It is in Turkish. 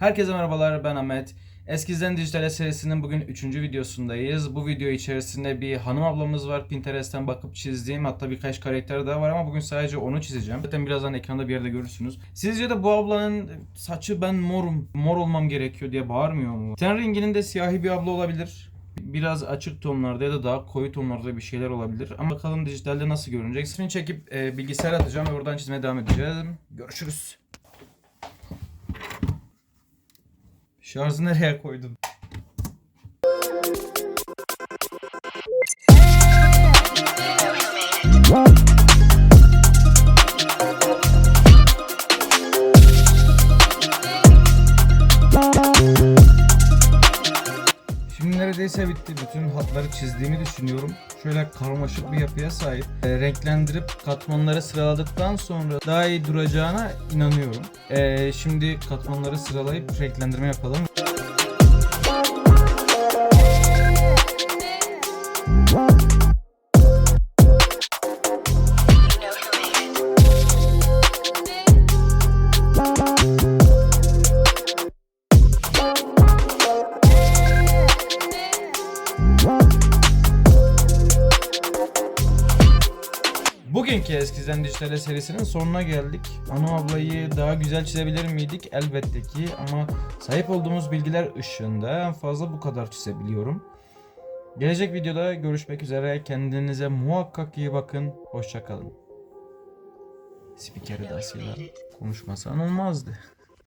Herkese merhabalar ben Ahmet. Eskizden Dijitale serisinin bugün 3. videosundayız. Bu video içerisinde bir hanım ablamız var. Pinterest'ten bakıp çizdiğim hatta birkaç karakter daha var ama bugün sadece onu çizeceğim. Zaten birazdan ekranda bir yerde görürsünüz. Sizce de bu ablanın saçı ben morum, mor olmam gerekiyor diye bağırmıyor mu? Ten renginin de siyahi bir abla olabilir. Biraz açık tonlarda ya da daha koyu tonlarda bir şeyler olabilir. Ama bakalım dijitalde nasıl görünecek. Screen çekip e, bilgisayar atacağım ve oradan çizmeye devam edeceğim. Görüşürüz. Şarjı nereye koydum? Şimdi neredeyse bitti. Bütün hatları çizdiğimi düşünüyorum. Şöyle karmaşık bir yapıya sahip. E, renklendirip katmanları sıraladıktan sonra daha iyi duracağına inanıyorum. E, şimdi katmanları sıralayıp renklendirme yapalım. Bugünkü Eskizden Dijitale serisinin sonuna geldik. Anu ablayı daha güzel çizebilir miydik? Elbette ki ama sahip olduğumuz bilgiler ışığında en fazla bu kadar çizebiliyorum. Gelecek videoda görüşmek üzere. Kendinize muhakkak iyi bakın. Hoşçakalın. Spiker edasıyla konuşmasan olmazdı.